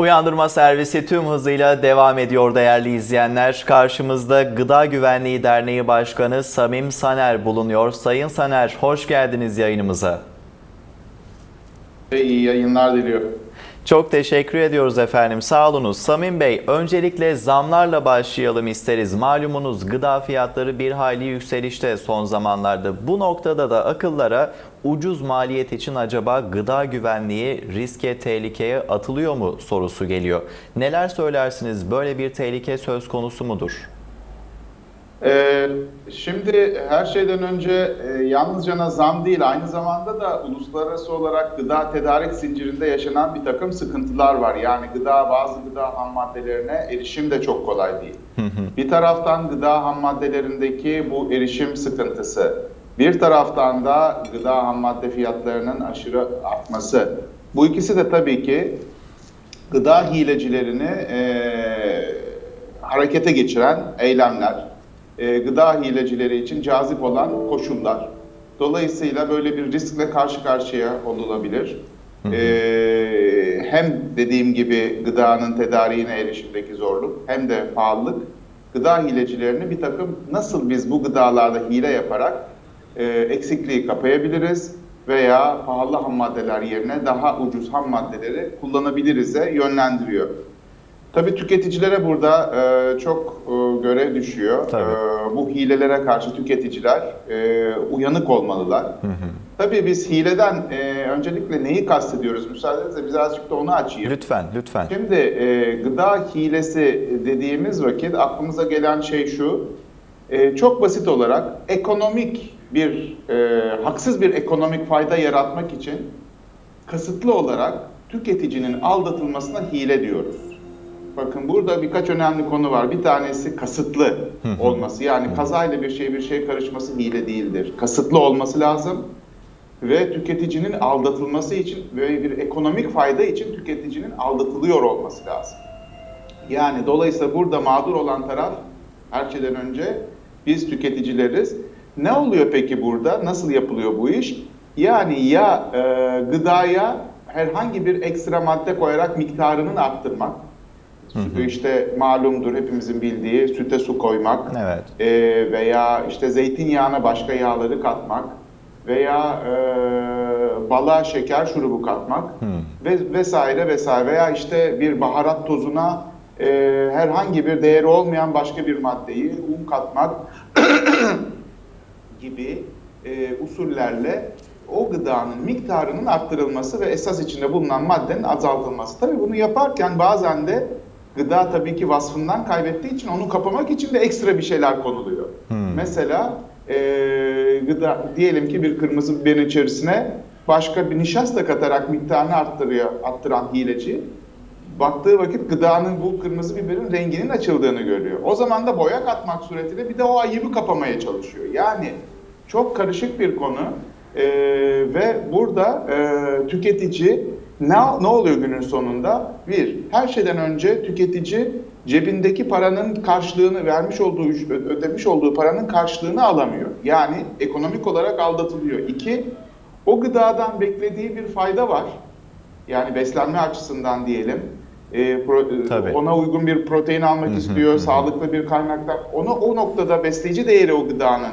Uyandırma servisi tüm hızıyla devam ediyor değerli izleyenler. Karşımızda Gıda Güvenliği Derneği Başkanı Samim Saner bulunuyor. Sayın Saner hoş geldiniz yayınımıza. İyi yayınlar diliyorum. Çok teşekkür ediyoruz efendim. Sağ olunuz. Samim Bey, öncelikle zamlarla başlayalım isteriz. Malumunuz gıda fiyatları bir hayli yükselişte son zamanlarda. Bu noktada da akıllara ucuz maliyet için acaba gıda güvenliği riske, tehlikeye atılıyor mu sorusu geliyor. Neler söylersiniz? Böyle bir tehlike söz konusu mudur? Ee, şimdi her şeyden önce e, yalnızca zam değil, aynı zamanda da uluslararası olarak gıda tedarik zincirinde yaşanan bir takım sıkıntılar var. Yani gıda, bazı gıda ham maddelerine erişim de çok kolay değil. Bir taraftan gıda ham maddelerindeki bu erişim sıkıntısı, bir taraftan da gıda ham madde fiyatlarının aşırı artması. Bu ikisi de tabii ki gıda hilecilerini e, harekete geçiren eylemler, e, gıda hilecileri için cazip olan koşullar. Dolayısıyla böyle bir riskle karşı karşıya olunabilir. E, hem dediğim gibi gıdanın tedariğine erişimdeki zorluk hem de pahalılık gıda hilecilerini bir takım nasıl biz bu gıdalarda hile yaparak e, eksikliği kapayabiliriz veya pahalı ham maddeler yerine daha ucuz ham maddeleri kullanabiliriz'e yönlendiriyor. Tabii tüketicilere burada e, çok e, görev düşüyor. Tabii. E, bu hilelere karşı tüketiciler e, uyanık olmalılar. Tabii biz hileden e, öncelikle neyi kastediyoruz? Müsaadenizle birazcık da onu açayım. Lütfen, lütfen. Şimdi e, gıda hilesi dediğimiz vakit aklımıza gelen şey şu. E, çok basit olarak ekonomik bir, e, haksız bir ekonomik fayda yaratmak için kasıtlı olarak tüketicinin aldatılmasına hile diyoruz. Bakın burada birkaç önemli konu var. Bir tanesi kasıtlı olması. Yani kazayla bir şey bir şey karışması hile değildir. Kasıtlı olması lazım ve tüketicinin aldatılması için ve bir ekonomik fayda için tüketicinin aldatılıyor olması lazım. Yani dolayısıyla burada mağdur olan taraf her şeyden önce biz tüketicileriz. Ne oluyor peki burada? Nasıl yapılıyor bu iş? Yani ya e, gıdaya herhangi bir ekstra madde koyarak miktarını arttırmak. Sütü işte malumdur hepimizin bildiği süte su koymak Evet. e, veya işte zeytinyağına başka yağları katmak veya e, balığa şeker şurubu katmak ve vesaire vesaire veya işte bir baharat tozuna e, herhangi bir değeri olmayan başka bir maddeyi un katmak gibi e, usullerle o gıdanın miktarının arttırılması ve esas içinde bulunan maddenin azaltılması. Tabii bunu yaparken bazen de gıda tabii ki vasfından kaybettiği için onu kapamak için de ekstra bir şeyler konuluyor. Mesela e, gıda diyelim ki bir kırmızı biberin içerisine başka bir nişasta katarak miktarını arttırıyor, arttıran hileci baktığı vakit gıdanın bu kırmızı biberin renginin açıldığını görüyor. O zaman da boya katmak suretiyle bir de o ayıbı kapamaya çalışıyor. Yani çok karışık bir konu Ee, ve burada e, tüketici ne, ne oluyor günün sonunda? Bir, her şeyden önce tüketici cebindeki paranın karşılığını vermiş olduğu, ödemiş olduğu paranın karşılığını alamıyor. Yani ekonomik olarak aldatılıyor. İki, o gıdadan beklediği bir fayda var. Yani beslenme açısından diyelim. E, pro- Tabii. ona uygun bir protein almak istiyor, sağlıklı bir kaynaktan. Onu o noktada besleyici değeri o gıdanın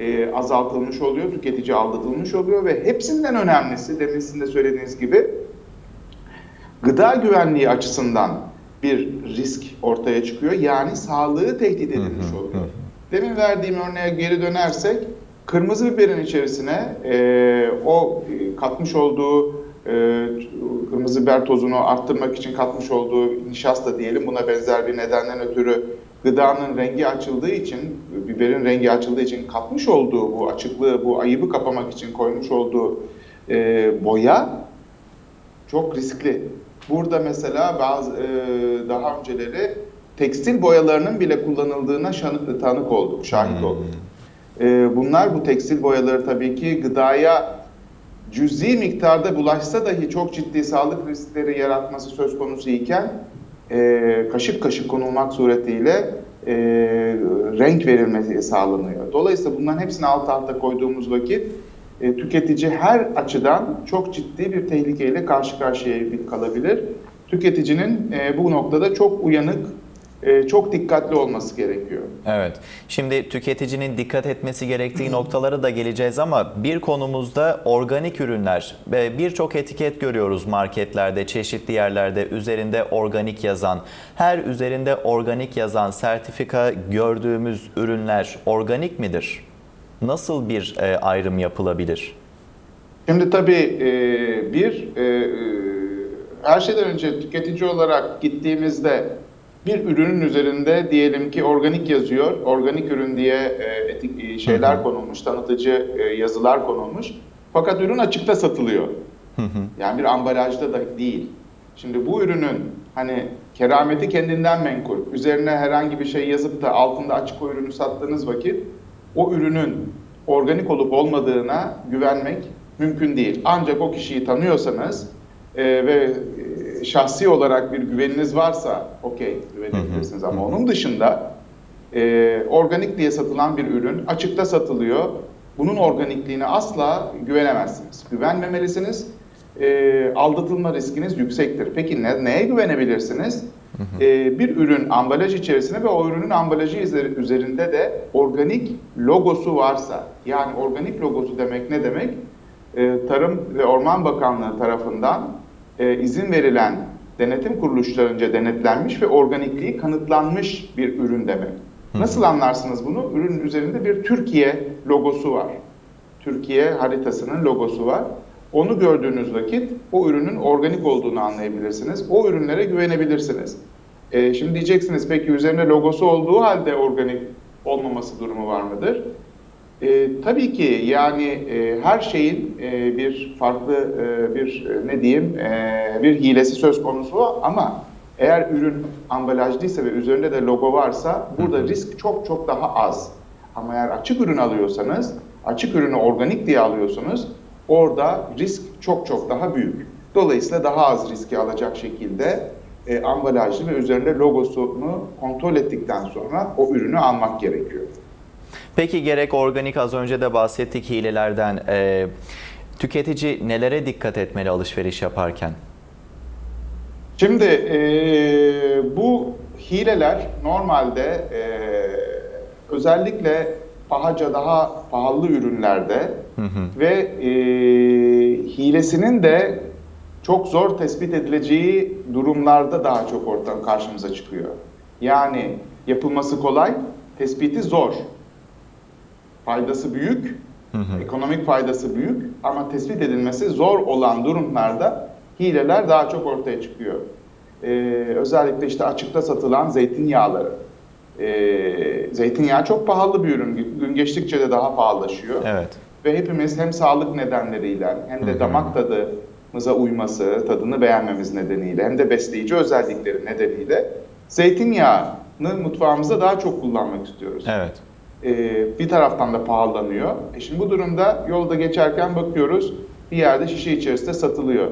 e, azaltılmış oluyor, tüketici aldatılmış oluyor ve hepsinden önemlisi, demin sizin de söylediğiniz gibi gıda güvenliği açısından bir risk ortaya çıkıyor. Yani sağlığı tehdit edilmiş oluyor. Demin verdiğim örneğe geri dönersek, kırmızı biberin içerisine e, o e, katmış olduğu e, kırmızı biber tozunu arttırmak için katmış olduğu nişasta diyelim buna benzer bir nedenden ötürü gıdanın rengi açıldığı için, biberin rengi açıldığı için katmış olduğu bu açıklığı, bu ayıbı kapamak için koymuş olduğu e, boya çok riskli. Burada mesela bazı e, daha önceleri tekstil boyalarının bile kullanıldığına şanı- tanık olduk, şahit olduk. E, bunlar bu tekstil boyaları tabii ki gıdaya cüzi miktarda bulaşsa dahi çok ciddi sağlık riskleri yaratması söz konusu iken e, kaşık kaşık konulmak suretiyle e, renk verilmesi sağlanıyor. Dolayısıyla bunların hepsini alt alta koyduğumuz vakit e, tüketici her açıdan çok ciddi bir tehlikeyle karşı karşıya kalabilir. tüketicinin e, bu noktada çok uyanık, e, çok dikkatli olması gerekiyor. Evet. Şimdi tüketicinin dikkat etmesi gerektiği noktalara da geleceğiz ama bir konumuzda organik ürünler. Birçok etiket görüyoruz marketlerde, çeşitli yerlerde üzerinde organik yazan. Her üzerinde organik yazan sertifika gördüğümüz ürünler organik midir? Nasıl bir e, ayrım yapılabilir? Şimdi tabii e, bir, e, e, her şeyden önce tüketici olarak gittiğimizde bir ürünün üzerinde diyelim ki organik yazıyor, organik ürün diye e, etik, e, şeyler konulmuş, tanıtıcı e, yazılar konulmuş. Fakat ürün açıkta satılıyor. Yani bir ambalajda da değil. Şimdi bu ürünün hani kerameti kendinden menkul, üzerine herhangi bir şey yazıp da altında açık o ürünü sattığınız vakit o ürünün organik olup olmadığına güvenmek mümkün değil. Ancak o kişiyi tanıyorsanız e, ve e, şahsi olarak bir güveniniz varsa okey güvenebilirsiniz ama onun dışında e, organik diye satılan bir ürün açıkta satılıyor. Bunun organikliğine asla güvenemezsiniz. Güvenmemelisiniz. E, aldatılma riskiniz yüksektir. Peki ne, neye güvenebilirsiniz? E, bir ürün ambalaj içerisinde ve o ürünün ambalajı üzeri- üzerinde de organik logosu varsa, yani organik logosu demek ne demek? E, Tarım ve Orman Bakanlığı tarafından e, izin verilen denetim kuruluşlarınca denetlenmiş ve organikliği kanıtlanmış bir ürün demek. Nasıl anlarsınız bunu? Ürünün üzerinde bir Türkiye logosu var. Türkiye haritasının logosu var. Onu gördüğünüz vakit o ürünün organik olduğunu anlayabilirsiniz. O ürünlere güvenebilirsiniz. E, şimdi diyeceksiniz peki üzerinde logosu olduğu halde organik olmaması durumu var mıdır? E, tabii ki yani e, her şeyin e, bir farklı e, bir e, ne diyeyim e, bir hilesi söz konusu ama eğer ürün ambalajlıysa ve üzerinde de logo varsa burada risk çok çok daha az. Ama eğer açık ürün alıyorsanız, açık ürünü organik diye alıyorsunuz, orada risk çok çok daha büyük. Dolayısıyla daha az riski alacak şekilde e, ambalajlı ve üzerinde logosunu kontrol ettikten sonra o ürünü almak gerekiyor. Peki gerek organik az önce de bahsettik hilelerden. E, tüketici nelere dikkat etmeli alışveriş yaparken? Şimdi eee, bu hileler normalde eee, özellikle pahaca daha pahalı ürünlerde ve eee, hilesinin de çok zor tespit edileceği durumlarda daha çok ortadan karşımıza çıkıyor. Yani yapılması kolay, tespiti zor. Faydası büyük, ekonomik faydası büyük ama tespit edilmesi zor olan durumlarda hileler daha çok ortaya çıkıyor. Ee, özellikle işte açıkta satılan zeytinyağları. Ee, zeytinyağı çok pahalı bir ürün. Gün geçtikçe de daha pahalılaşıyor. Evet. Ve hepimiz hem sağlık nedenleriyle hem de damak tadımıza uyması, tadını beğenmemiz nedeniyle hem de besleyici özellikleri nedeniyle zeytinyağını mutfağımızda daha çok kullanmak istiyoruz. Evet. Ee, bir taraftan da pahalanıyor. E şimdi bu durumda yolda geçerken bakıyoruz bir yerde şişe içerisinde satılıyor.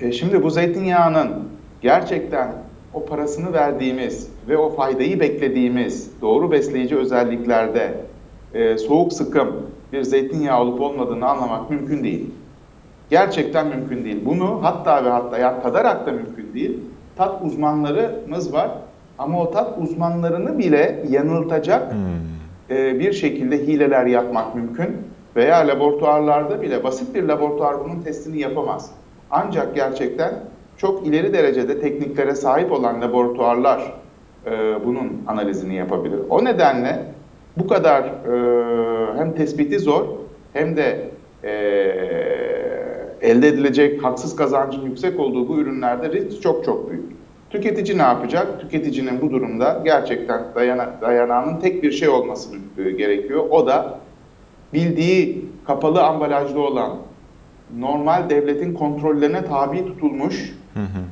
E şimdi bu zeytinyağının gerçekten o parasını verdiğimiz ve o faydayı beklediğimiz doğru besleyici özelliklerde e, soğuk sıkım bir zeytinyağı olup olmadığını anlamak mümkün değil. Gerçekten mümkün değil. Bunu hatta ve hatta ya tadarak da mümkün değil. Tat uzmanlarımız var ama o tat uzmanlarını bile yanıltacak e, bir şekilde hileler yapmak mümkün veya laboratuvarlarda bile basit bir laboratuvar bunun testini yapamaz. Ancak gerçekten çok ileri derecede tekniklere sahip olan laboratuvarlar e, bunun analizini yapabilir. O nedenle bu kadar e, hem tespiti zor hem de e, elde edilecek haksız kazancın yüksek olduğu bu ürünlerde risk çok çok büyük. Tüketici ne yapacak? Tüketicinin bu durumda gerçekten dayana, dayanağının tek bir şey olması e, gerekiyor. O da bildiği kapalı ambalajlı olan normal devletin kontrollerine tabi tutulmuş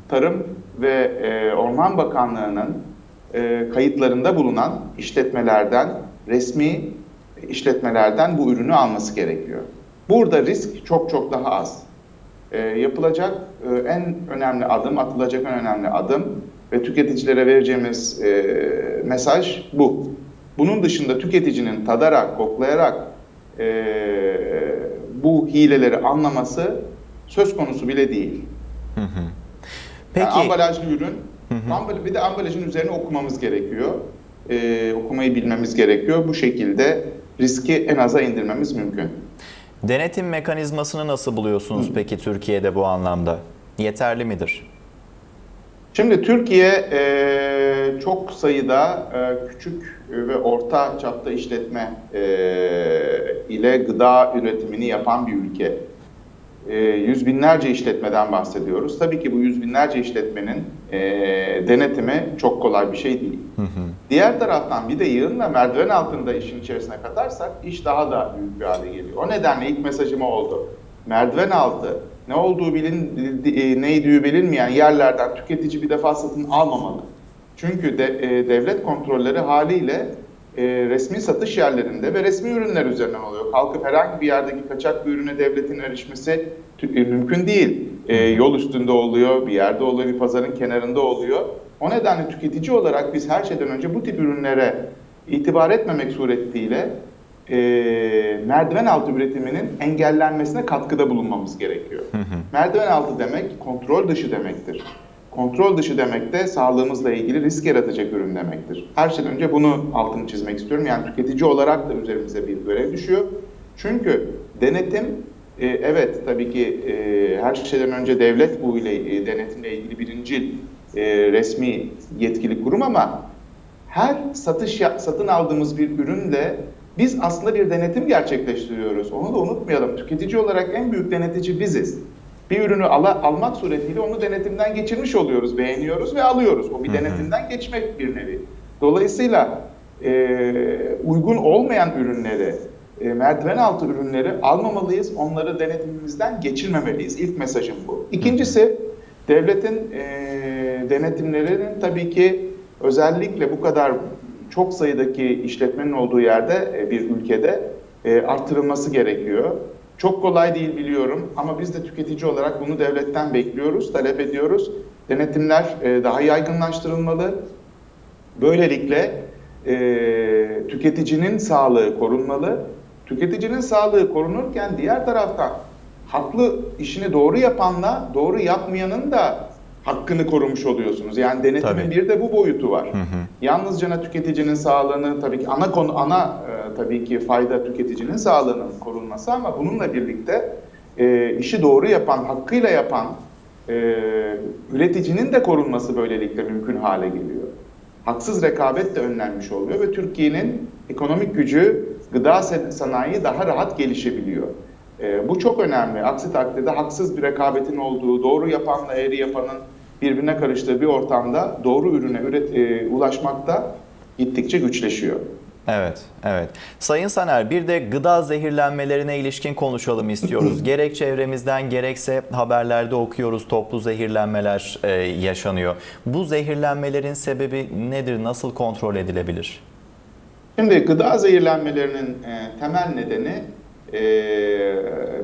Tarım ve e, Orman Bakanlığı'nın e, kayıtlarında bulunan işletmelerden, resmi işletmelerden bu ürünü alması gerekiyor. Burada risk çok çok daha az. E, yapılacak e, en önemli adım, atılacak en önemli adım ve tüketicilere vereceğimiz e, mesaj bu. Bunun dışında tüketicinin tadarak, koklayarak e, bu hileleri anlaması söz konusu bile değil. Peki Yani ambalajlı ürün, ambal- bir de ambalajın üzerine okumamız gerekiyor. Ee, okumayı bilmemiz gerekiyor. Bu şekilde riski en aza indirmemiz mümkün. Denetim mekanizmasını nasıl buluyorsunuz peki Türkiye'de bu anlamda? Yeterli midir? Şimdi Türkiye e, çok sayıda e, küçük ve orta çapta işletme e, ile gıda üretimini yapan bir ülke. E, yüz binlerce işletmeden bahsediyoruz. Tabii ki bu yüz binlerce işletmenin e, denetimi çok kolay bir şey değil. Diğer taraftan bir de yığınla merdiven altında işin içerisine katarsak iş daha da büyük bir hale geliyor. O nedenle ilk mesajım oldu. Merdiven altı ne olduğu bilin, e, neydiği bilinmeyen yerlerden tüketici bir defa satın almamalı. Çünkü de, e, devlet kontrolleri haliyle e, resmi satış yerlerinde ve resmi ürünler üzerinden oluyor. Kalkıp herhangi bir yerdeki kaçak bir ürüne devletin erişmesi e, mümkün değil. E, yol üstünde oluyor, bir yerde oluyor, bir pazarın kenarında oluyor. O nedenle tüketici olarak biz her şeyden önce bu tip ürünlere itibar etmemek suretiyle e, merdiven altı üretiminin engellenmesine katkıda bulunmamız gerekiyor. Merdiven altı demek kontrol dışı demektir. Kontrol dışı demek de sağlığımızla ilgili risk yaratacak ürün demektir. Her şeyden önce bunu altını çizmek istiyorum. Yani tüketici olarak da üzerimize bir görev düşüyor. Çünkü denetim e, evet tabii ki e, her şeyden önce devlet bu ile e, denetimle ilgili birincil e, resmi yetkili kurum ama her satış satın aldığımız bir üründe biz aslında bir denetim gerçekleştiriyoruz. Onu da unutmayalım. Tüketici olarak en büyük denetici biziz. Bir ürünü ala, almak suretiyle onu denetimden geçirmiş oluyoruz, beğeniyoruz ve alıyoruz. O bir denetimden geçmek bir nevi. Dolayısıyla e, uygun olmayan ürünleri, e, merdiven altı ürünleri almamalıyız. Onları denetimimizden geçirmemeliyiz. İlk mesajım bu. İkincisi, devletin e, denetimlerinin tabii ki özellikle bu kadar çok sayıdaki işletmenin olduğu yerde e, bir ülkede e, artırılması gerekiyor. Çok kolay değil biliyorum ama biz de tüketici olarak bunu devletten bekliyoruz, talep ediyoruz. Denetimler e, daha yaygınlaştırılmalı. Böylelikle e, tüketicinin sağlığı korunmalı. Tüketicinin sağlığı korunurken diğer taraftan haklı işini doğru yapanla doğru yapmayanın da hakkını korumuş oluyorsunuz. Yani denetimin Tabii. bir de bu boyutu var. Yalnızca tüketicinin sağlığını tabii ki ana konu ana e, tabii ki fayda tüketicinin sağlığının korunması ama bununla birlikte e, işi doğru yapan, hakkıyla yapan e, üreticinin de korunması böylelikle mümkün hale geliyor. Haksız rekabet de önlenmiş oluyor ve Türkiye'nin ekonomik gücü gıda san- sanayi daha rahat gelişebiliyor. E, bu çok önemli. Aksi takdirde haksız bir rekabetin olduğu, doğru yapanla eğri yapanın birbirine karıştığı bir ortamda doğru ürüne üret, e, ulaşmakta gittikçe güçleşiyor. Evet, evet. Sayın Saner bir de gıda zehirlenmelerine ilişkin konuşalım istiyoruz. gerek çevremizden gerekse haberlerde okuyoruz toplu zehirlenmeler e, yaşanıyor. Bu zehirlenmelerin sebebi nedir? Nasıl kontrol edilebilir? Şimdi gıda zehirlenmelerinin e, temel nedeni e,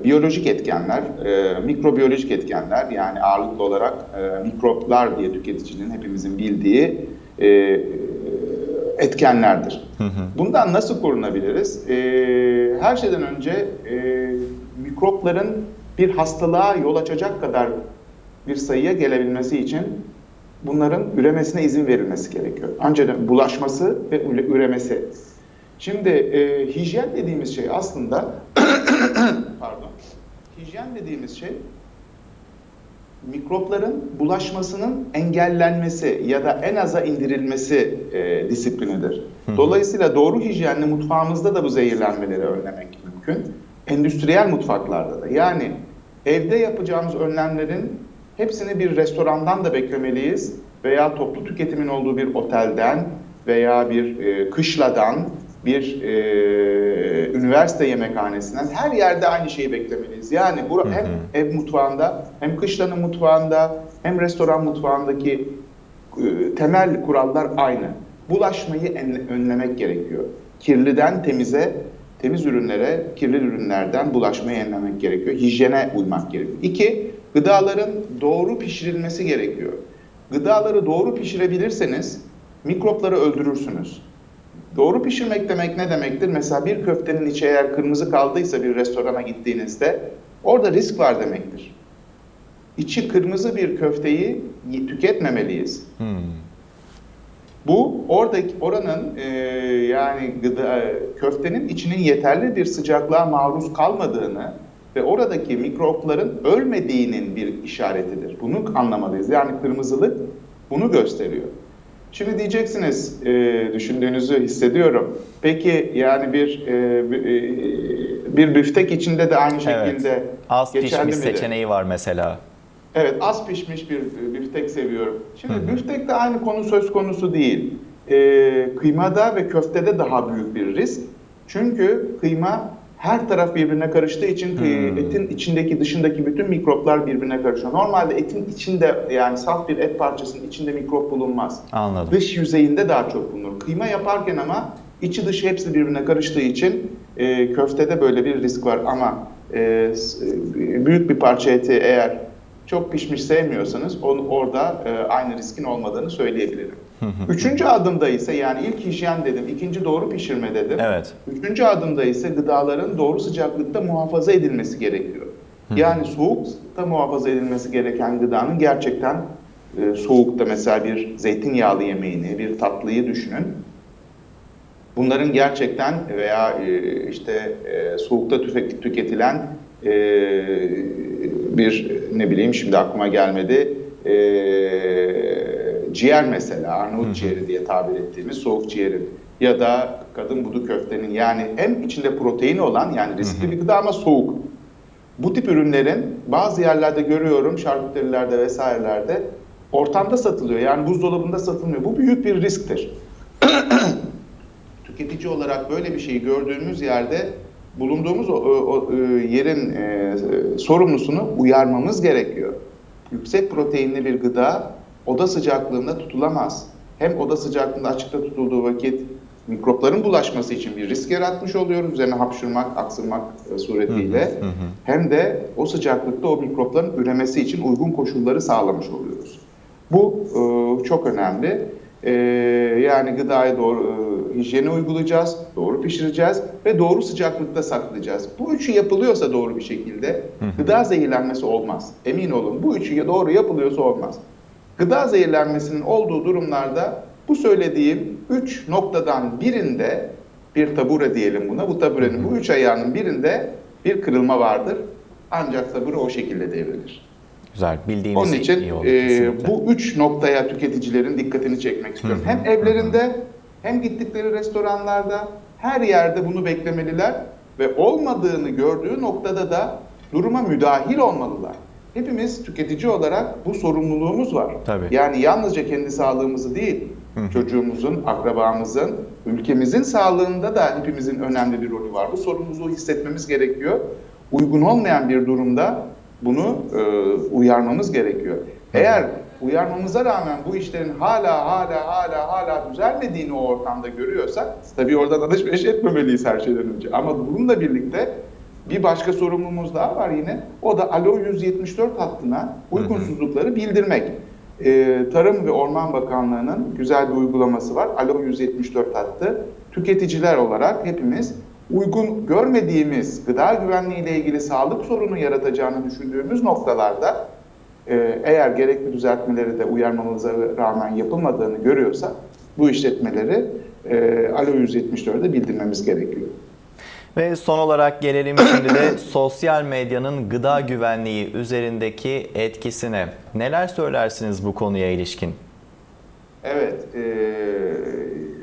biyolojik etkenler, e, mikrobiyolojik etkenler yani ağırlıklı olarak e, mikroplar diye tüketicinin hepimizin bildiği e, etkenlerdir. Bundan nasıl korunabiliriz? E, her şeyden önce e, mikropların bir hastalığa yol açacak kadar bir sayıya gelebilmesi için bunların üremesine izin verilmesi gerekiyor. Ancak bulaşması ve üre- üremesi. Şimdi e, hijyen dediğimiz şey aslında pardon. Hijyen dediğimiz şey mikropların bulaşmasının engellenmesi ya da en aza indirilmesi e, disiplinidir. Dolayısıyla doğru hijyenli mutfağımızda da bu zehirlenmeleri önlemek mümkün. Endüstriyel mutfaklarda da. Yani evde yapacağımız önlemlerin hepsini bir restorandan da beklemeliyiz veya toplu tüketimin olduğu bir otelden veya bir e, kışladan, bir e, üniversite yemekhanesinden her yerde aynı şeyi beklemeliyiz. Yani bu hem ev mutfağında hem kışlanın mutfağında hem restoran mutfağındaki e, temel kurallar aynı. Bulaşmayı en- önlemek gerekiyor. Kirliden temize, temiz ürünlere, kirli ürünlerden bulaşmayı önlemek gerekiyor. Hijyene uymak gerekiyor. İki, gıdaların doğru pişirilmesi gerekiyor. Gıdaları doğru pişirebilirseniz mikropları öldürürsünüz. Doğru pişirmek demek ne demektir? Mesela bir köftenin içi eğer kırmızı kaldıysa bir restorana gittiğinizde orada risk var demektir. içi kırmızı bir köfteyi tüketmemeliyiz. Hmm. Bu oradaki oranın e, yani gıda, köftenin içinin yeterli bir sıcaklığa maruz kalmadığını ve oradaki mikropların ölmediğinin bir işaretidir. Bunu anlamalıyız. Yani kırmızılık bunu gösteriyor. Şimdi diyeceksiniz, e, düşündüğünüzü hissediyorum. Peki yani bir e, bir, e, bir büftek içinde de aynı şekilde Evet. Az geçerli pişmiş midir? seçeneği var mesela. Evet az pişmiş bir e, biftek seviyorum. Şimdi biftekte aynı konu söz konusu değil. Ee, kıymada ve köftede daha büyük bir risk. Çünkü kıyma her taraf birbirine karıştığı için kıy- Hmm. etin içindeki dışındaki bütün mikroplar birbirine karışıyor. Normalde etin içinde yani saf bir et parçasının içinde mikrop bulunmaz. Anladım. Dış yüzeyinde daha çok bulunur. Kıyma yaparken ama içi dışı hepsi birbirine karıştığı için e, köftede böyle bir risk var. Ama e, e, büyük bir parça eti eğer çok pişmiş sevmiyorsanız onu, orada e, aynı riskin olmadığını söyleyebilirim. Üçüncü adımda ise yani ilk hijyen dedim, ikinci doğru pişirme dedim. Evet. Üçüncü adımda ise gıdaların doğru sıcaklıkta muhafaza edilmesi gerekiyor. Yani soğukta muhafaza edilmesi gereken gıdanın gerçekten e, soğukta mesela bir zeytinyağlı yemeğini, bir tatlıyı düşünün. Bunların gerçekten veya e, işte e, soğukta tüfe- tüketilen e, bir ne bileyim şimdi aklıma gelmedi e, ciğer mesela Arnavut ciğeri diye tabir ettiğimiz soğuk ciğerin ya da kadın budu köftenin yani hem içinde protein olan yani riskli bir gıda ama soğuk. Bu tip ürünlerin bazı yerlerde görüyorum şarküterilerde vesairelerde ortamda satılıyor. Yani buzdolabında satılmıyor. Bu büyük bir risktir tüketici olarak böyle bir şeyi gördüğümüz yerde bulunduğumuz o, o- o, e, yerin e, sorumlusunu uyarmamız gerekiyor. Yüksek proteinli bir gıda oda sıcaklığında tutulamaz. Hem oda sıcaklığında açıkta tutulduğu vakit mikropların bulaşması için bir risk yaratmış oluyoruz. Üzerine hapşırmak, aksırmak e, suretiyle. Hem de o sıcaklıkta o mikropların üremesi için uygun koşulları sağlamış oluyoruz. Bu e, çok önemli. E, yani gıdaya doğru e, hijyeni uygulayacağız, doğru pişireceğiz ve doğru sıcaklıkta saklayacağız. Bu üçü yapılıyorsa doğru bir şekilde gıda zehirlenmesi olmaz. Emin olun bu üçü doğru yapılıyorsa olmaz. Gıda zehirlenmesinin olduğu durumlarda bu söylediğim üç noktadan birinde bir tabure diyelim buna. Bu taburenin bu üç ayağının birinde bir kırılma vardır. Ancak tabure o şekilde devrilir. Güzel. Bildiğiniz Onun için iyi oldu e, bu üç noktaya tüketicilerin dikkatini çekmek istiyorum. Hı hı, Hem evlerinde hem gittikleri restoranlarda her yerde bunu beklemeliler ve olmadığını gördüğü noktada da duruma müdahil olmalılar. Hepimiz tüketici olarak bu sorumluluğumuz var. Tabii. Yani yalnızca kendi sağlığımızı değil, çocuğumuzun, akrabamızın, ülkemizin sağlığında da hepimizin önemli bir rolü var. Bu sorumluluğu hissetmemiz gerekiyor. Uygun olmayan bir durumda bunu e, uyarmamız gerekiyor. Eğer uyarmamıza rağmen bu işlerin hala hala hala hala düzelmediğini o ortamda görüyorsak tabii oradan alışveriş etmemeliyiz her şeyden önce. Ama bununla birlikte bir başka sorumluluğumuz daha var yine. O da Alo 174 hattına uygunsuzlukları bildirmek. Ee, Tarım ve Orman Bakanlığı'nın güzel bir uygulaması var. Alo 174 hattı. Tüketiciler olarak hepimiz uygun görmediğimiz gıda güvenliği ile ilgili sağlık sorunu yaratacağını düşündüğümüz noktalarda e, eğer gerekli düzeltmeleri de uyarmamıza rağmen yapılmadığını görüyorsak bu işletmeleri e, Alo 174'e bildirmemiz gerekiyor. Ve son olarak gelelim şimdi de sosyal medyanın gıda güvenliği üzerindeki etkisine. Neler söylersiniz bu konuya ilişkin? Evet, e,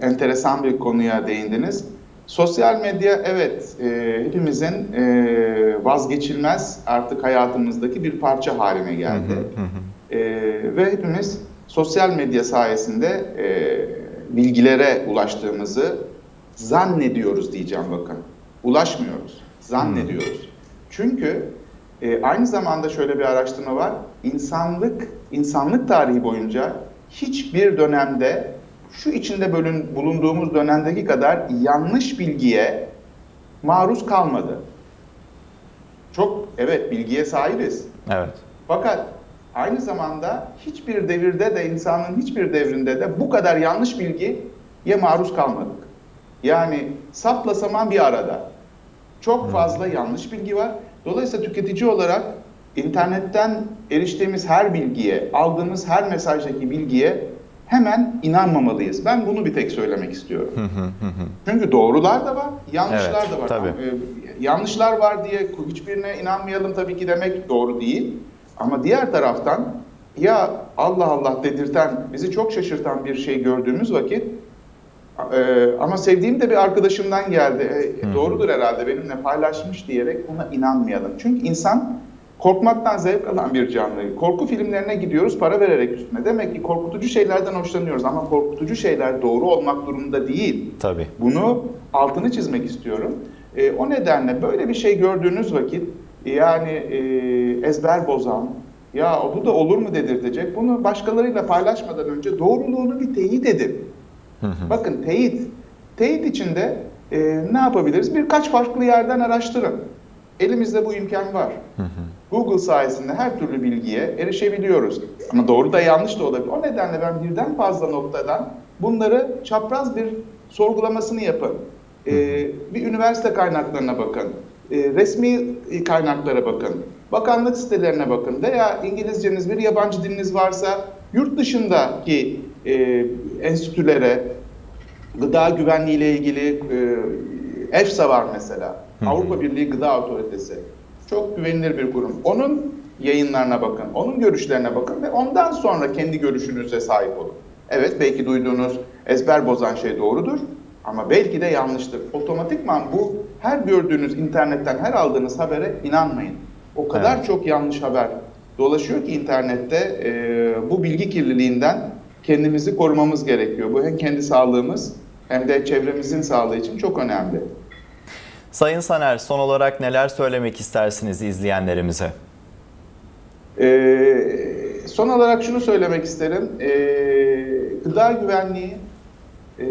enteresan bir konuya değindiniz. Sosyal medya evet e, hepimizin e, vazgeçilmez artık hayatımızdaki bir parça haline geldi. E, ve hepimiz sosyal medya sayesinde e, bilgilere ulaştığımızı zannediyoruz diyeceğim bakın. Ulaşmıyoruz, zannediyoruz. Çünkü e, aynı zamanda şöyle bir araştırma var. İnsanlık, insanlık tarihi boyunca hiçbir dönemde şu içinde bölün, bulunduğumuz dönemdeki kadar yanlış bilgiye maruz kalmadı. Çok evet bilgiye sahibiz. Evet. Fakat aynı zamanda hiçbir devirde de insanın hiçbir devrinde de bu kadar yanlış bilgiye maruz kalmadık. Yani sapla saman bir arada. Çok fazla yanlış bilgi var. Dolayısıyla tüketici olarak internetten eriştiğimiz her bilgiye, aldığımız her mesajdaki bilgiye hemen inanmamalıyız. Ben bunu bir tek söylemek istiyorum. Çünkü doğrular da var, yanlışlar Evet, da var. tabii. Ee, yanlışlar var diye hiçbirine inanmayalım tabii ki demek doğru değil. Ama diğer taraftan ya Allah Allah dedirten, bizi çok şaşırtan bir şey gördüğümüz vakit ee, ama sevdiğim de bir arkadaşımdan geldi. E, doğrudur herhalde benimle paylaşmış diyerek ona inanmayalım. Çünkü insan korkmaktan zevk alan bir canlı. Korku filmlerine gidiyoruz para vererek üstüne. Demek ki korkutucu şeylerden hoşlanıyoruz ama korkutucu şeyler doğru olmak durumunda değil. Tabii. Bunu altını çizmek istiyorum. E, o nedenle böyle bir şey gördüğünüz vakit yani e, ezber bozan ya bu da olur mu dedirtecek. Bunu başkalarıyla paylaşmadan önce doğruluğunu bir teyit edin. Bakın teyit. Teyit içinde e, ne yapabiliriz? Birkaç farklı yerden araştırın. Elimizde bu imkan var. Google sayesinde her türlü bilgiye erişebiliyoruz. Ama doğru da yanlış da olabilir. O nedenle ben birden fazla noktadan bunları çapraz bir sorgulamasını yapın. E, bir üniversite kaynaklarına bakın. E, resmi kaynaklara bakın. Bakanlık sitelerine bakın. Veya İngilizceniz bir yabancı diliniz varsa yurt dışındaki e, enstitülere, gıda güvenliği ile ilgili e, EFSA var mesela. Avrupa Birliği Gıda Otoritesi. Çok güvenilir bir kurum. Onun yayınlarına bakın, onun görüşlerine bakın ve ondan sonra kendi görüşünüze sahip olun. Evet belki duyduğunuz ezber bozan şey doğrudur ama belki de yanlıştır. Otomatikman bu her gördüğünüz internetten her aldığınız habere inanmayın. O kadar Evet. çok yanlış haber dolaşıyor ki internette e, bu bilgi kirliliğinden kendimizi korumamız gerekiyor. Bu hem kendi sağlığımız hem de çevremizin sağlığı için çok önemli. Sayın Saner son olarak neler söylemek istersiniz izleyenlerimize? Ee, son olarak şunu söylemek isterim. Ee, gıda güvenliği e,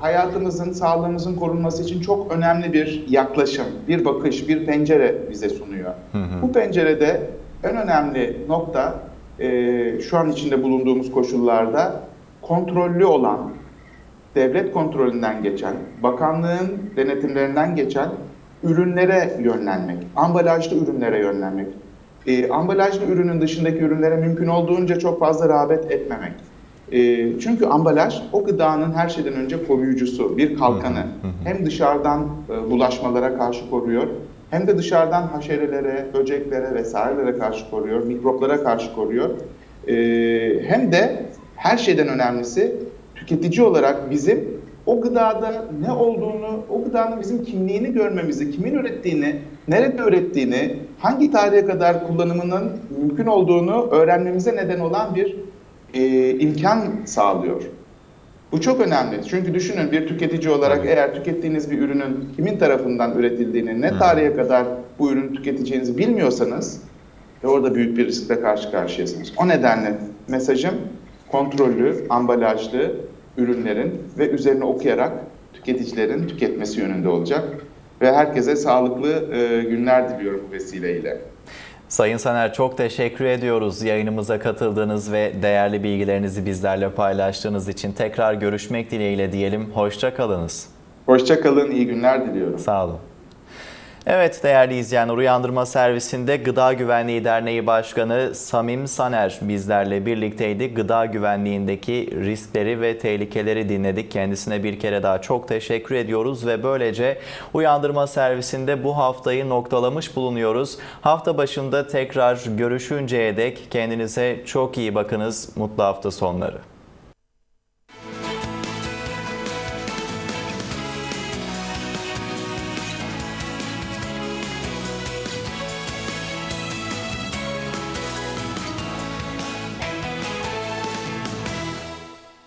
hayatımızın, sağlığımızın korunması için çok önemli bir yaklaşım, bir bakış, bir pencere bize sunuyor. Bu pencerede en önemli nokta e, şu an içinde bulunduğumuz koşullarda kontrollü olan, devlet kontrolünden geçen, bakanlığın denetimlerinden geçen ürünlere yönlenmek, ambalajlı ürünlere yönlenmek. E, ambalajlı ürünün dışındaki ürünlere mümkün olduğunca çok fazla rağbet etmemek. E, çünkü ambalaj o gıdanın her şeyden önce koruyucusu, bir kalkanı. Hem dışarıdan e, bulaşmalara karşı koruyor, hem de dışarıdan haşerelere, böceklere vesairelere karşı koruyor, mikroplara karşı koruyor. E, hem de her şeyden önemlisi tüketici olarak bizim o gıdada ne olduğunu, o gıdanın bizim kimliğini görmemizi, kimin ürettiğini, nerede ürettiğini, hangi tarihe kadar kullanımının mümkün olduğunu öğrenmemize neden olan bir e, imkan sağlıyor. Bu çok önemli. Çünkü düşünün bir tüketici olarak eğer tükettiğiniz bir ürünün kimin tarafından üretildiğini, ne tarihe kadar bu ürünü tüketeceğinizi bilmiyorsanız ve orada büyük bir riskle karşı karşıyasınız. O nedenle mesajım kontrollü, ambalajlı ürünlerin ve üzerine okuyarak tüketicilerin tüketmesi yönünde olacak. Ve herkese sağlıklı e, günler diliyorum bu vesileyle. Sayın Saner çok teşekkür ediyoruz yayınımıza katıldığınız ve değerli bilgilerinizi bizlerle paylaştığınız için. Tekrar görüşmek dileğiyle diyelim. Hoşça kalınız. Hoşçakalın, iyi günler diliyorum. Sağ olun. Evet değerli izleyenler Uyandırma Servisinde Gıda Güvenliği Derneği Başkanı Samim Saner bizlerle birlikteydi. Gıda güvenliğindeki riskleri ve tehlikeleri dinledik. Kendisine bir kere daha çok teşekkür ediyoruz ve böylece Uyandırma Servisinde bu haftayı noktalamış bulunuyoruz. Hafta başında tekrar görüşünceye dek kendinize çok iyi bakınız. Mutlu hafta sonları.